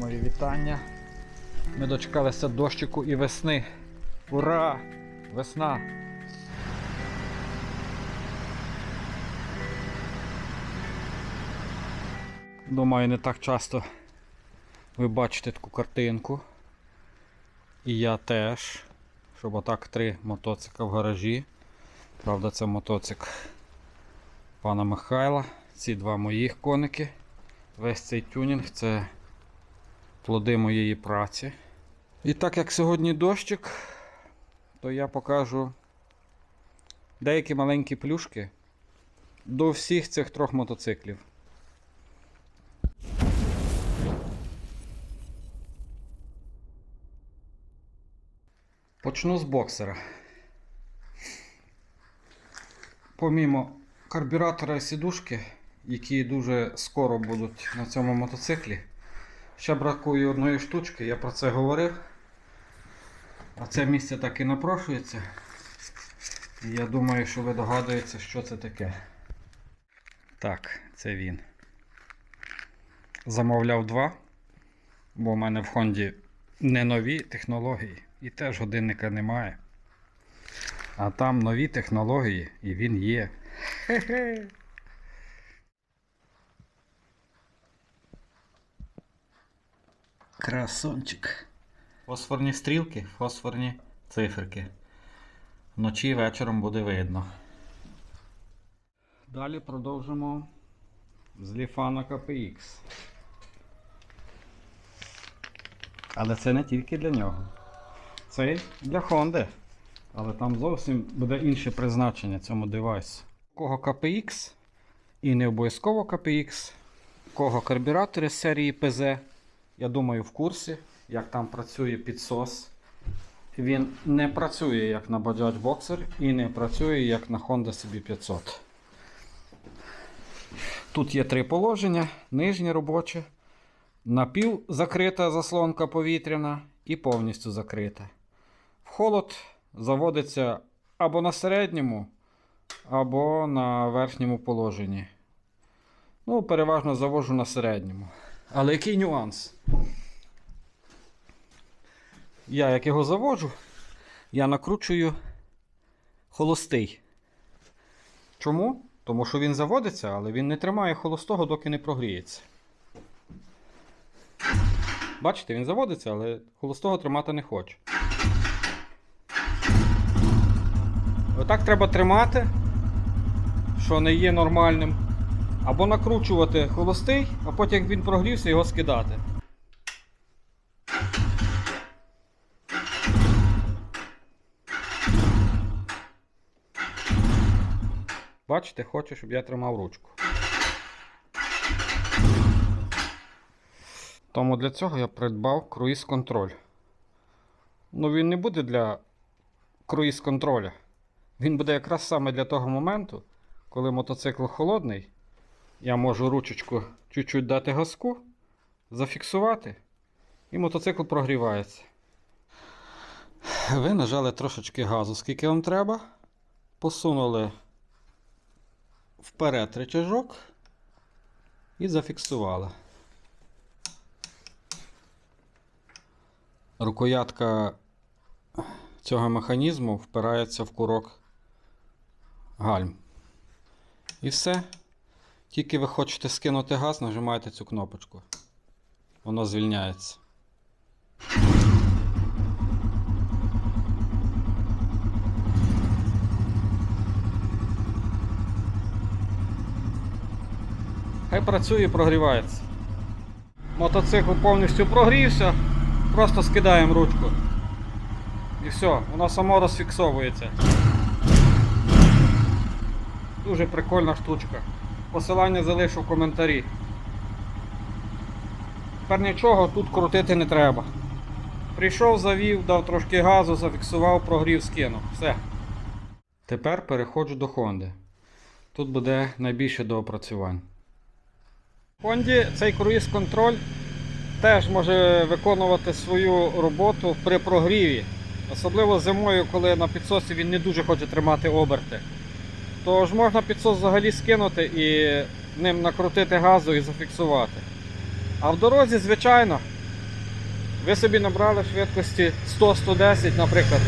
Мої вітання. Ми дочекалися дощику і весни. Ура! Весна! Думаю, не так часто ви бачите таку картинку. І я теж. Щоб отак три мотоцикла в гаражі. Правда, це мотоцикл пана Михайла. Ці два моїх коники. Весь цей тюнінг це плоди моєї праці. І так як сьогодні дощик, то я покажу деякі маленькі плюшки до всіх цих трьох мотоциклів. Почну з боксера. Помімо карбюратора і сідушки, які дуже скоро будуть на цьому мотоциклі. Ще бракує одної штучки, я про це говорив. А це місце так і напрошується. І я думаю, що ви догадуєтеся, що це таке. Так, це він. Замовляв два, бо в мене в Хонді не нові технології і теж годинника немає. А там нові технології і він є. Хе-хе. Красунчик. Фосфорні стрілки, фосфорні циферки. Вночі і вечором буде видно. Далі продовжимо з Ліфана KPX. Але це не тільки для нього. Це й для Honda. Але там зовсім буде інше призначення цьому девайсу. У кого KPX і не обов'язково KPX, у кого карбюратори з серії PZ, я думаю, в курсі, як там працює підсос. Він не працює як на Bajaj Boxer і не працює як на Honda CB500. Тут є три положення: нижнє робоче, напів закрита заслонка повітряна і повністю закрита. В холод заводиться або на середньому, або на верхньому положенні. Ну, переважно завожу на середньому. Але який нюанс? Я як його заводжу, я накручую холостий. Чому? Тому що він заводиться, але він не тримає холостого, доки не прогріється. Бачите, він заводиться, але холостого тримати не хоче. Отак треба тримати, що не є нормальним. Або накручувати холостий, а потім як він прогрівся, його скидати. Бачите, хоче, щоб я тримав ручку. Тому для цього я придбав круїз контроль. Ну він не буде для круїз контроля. Він буде якраз саме для того моменту, коли мотоцикл холодний. Я можу ручечку чуть-чуть дати газку, зафіксувати, і мотоцикл прогрівається. Ви нажали трошечки газу, скільки вам треба. Посунули вперед речажок і зафіксували. Рукоятка цього механізму впирається в курок гальм. І все. Тільки ви хочете скинути газ, нажимаєте цю кнопочку. Воно звільняється. Хай працює і прогрівається. Мотоцикл повністю прогрівся, просто скидаємо ручку. І все, воно само розфіксовується. Дуже прикольна штучка. Посилання залишу в коментарі. Тепер нічого тут крутити не треба. Прийшов, завів, дав трошки газу, зафіксував, прогрів, скинув. Все. Тепер переходжу до Хонди. Тут буде найбільше доопрацювань. В Хонді цей круїз-контроль теж може виконувати свою роботу при прогріві. Особливо зимою, коли на підсосі він не дуже хоче тримати оберти. Тож можна підсос взагалі скинути і ним накрутити газу і зафіксувати. А в дорозі, звичайно, Ви собі набрали швидкості 100-110, наприклад.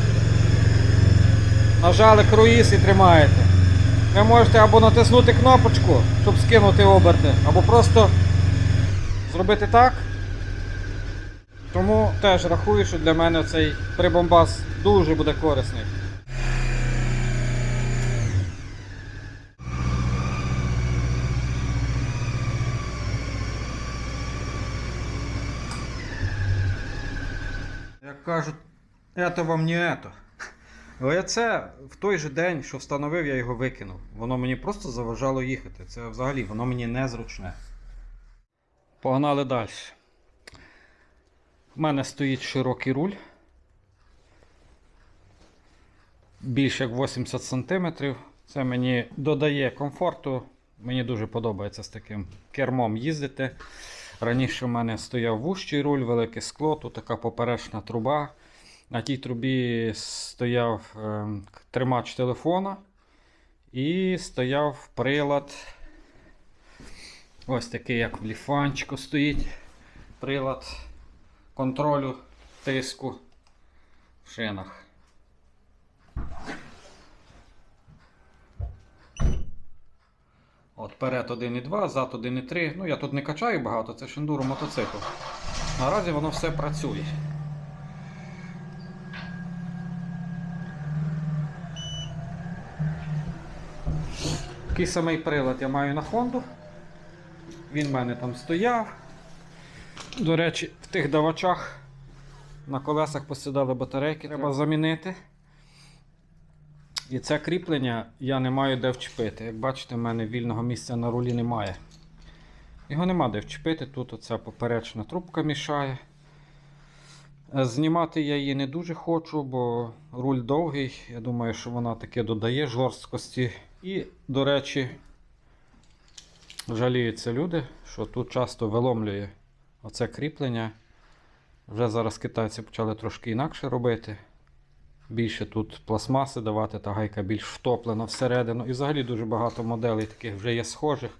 Нажали круїз і тримаєте. Ви можете або натиснути кнопочку, щоб скинути оберти, або просто зробити так. Тому теж рахую, що для мене цей прибомбас дуже буде корисний. Як кажуть, это вам не это. Але це в той же день, що встановив, я його викинув. Воно мені просто заважало їхати. Це взагалі воно мені незручне. Погнали далі. У мене стоїть широкий руль. Більше як 80 см. Це мені додає комфорту. Мені дуже подобається з таким кермом їздити. Раніше в мене стояв вущий руль, велике скло, тут така поперечна труба. На тій трубі стояв е, тримач телефона і стояв прилад. Ось такий, як в ліфанчику стоїть прилад контролю тиску в шинах. От перед 1.2, зад 1.3. Ну я тут не качаю багато, це ж ендуро мотоцикл. Наразі воно все працює. Такий самий прилад я маю на Хонду. Він в мене там стояв. До речі, в тих давачах на колесах посідали батарейки, треба замінити. І це кріплення я не маю де вчепити. Як бачите, в мене вільного місця на рулі немає. Його нема де вчепити, тут оця поперечна трубка мішає. Е, Знімати я її не дуже хочу, бо руль довгий. Я думаю, що вона таки додає жорсткості. І, до речі, жаліються люди, що тут часто виломлює оце кріплення. Вже зараз китайці почали трошки інакше робити. Більше тут пластмаси давати, та гайка більш втоплена всередину. І взагалі дуже багато моделей таких вже є схожих.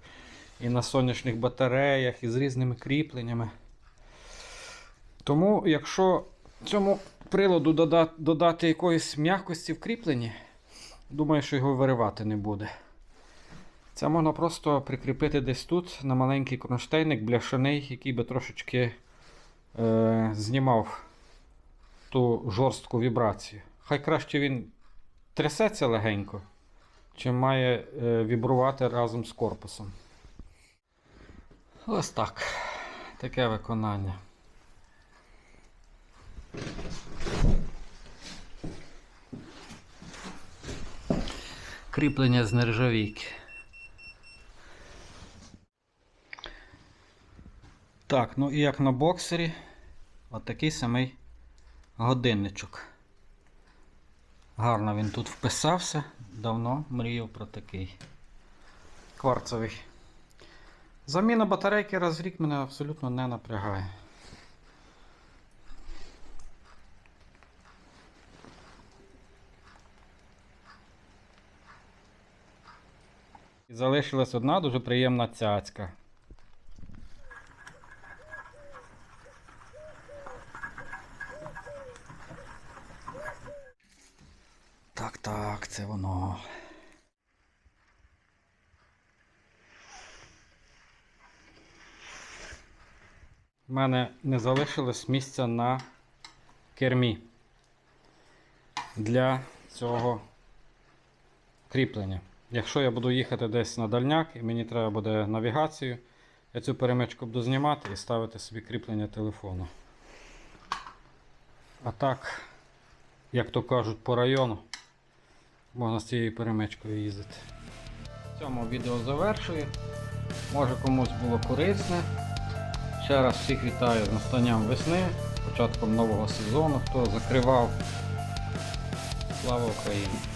І на сонячних батареях, і з різними кріпленнями. Тому, якщо цьому приладу дода- додати якоїсь м'якості в кріпленні, думаю, що його виривати не буде. Це можна просто прикріпити десь тут на маленький кронштейник бляшаний, який би трошечки е, знімав ту жорстку вібрацію. Хай краще він трясеться легенько, чим має е, вібрувати разом з корпусом. Ось так. Таке виконання. Кріплення з нержавійки. Так, ну і як на боксері, от самий годинничок. Гарно він тут вписався. Давно мріяв про такий кварцевий. Заміна батарейки раз в рік мене абсолютно не напрягає. Залишилась одна дуже приємна цяцька. Так, так, це воно. У мене не залишилось місця на кермі для цього кріплення. Якщо я буду їхати десь на дальняк і мені треба буде навігацію, я цю перемичку буду знімати і ставити собі кріплення телефону. А так, як то кажуть, по району можна з цією перемичкою їздити. В цьому відео завершую. Може комусь було корисне. Ще раз всіх вітаю з настанням весни, початком нового сезону, хто закривав. Слава Україні!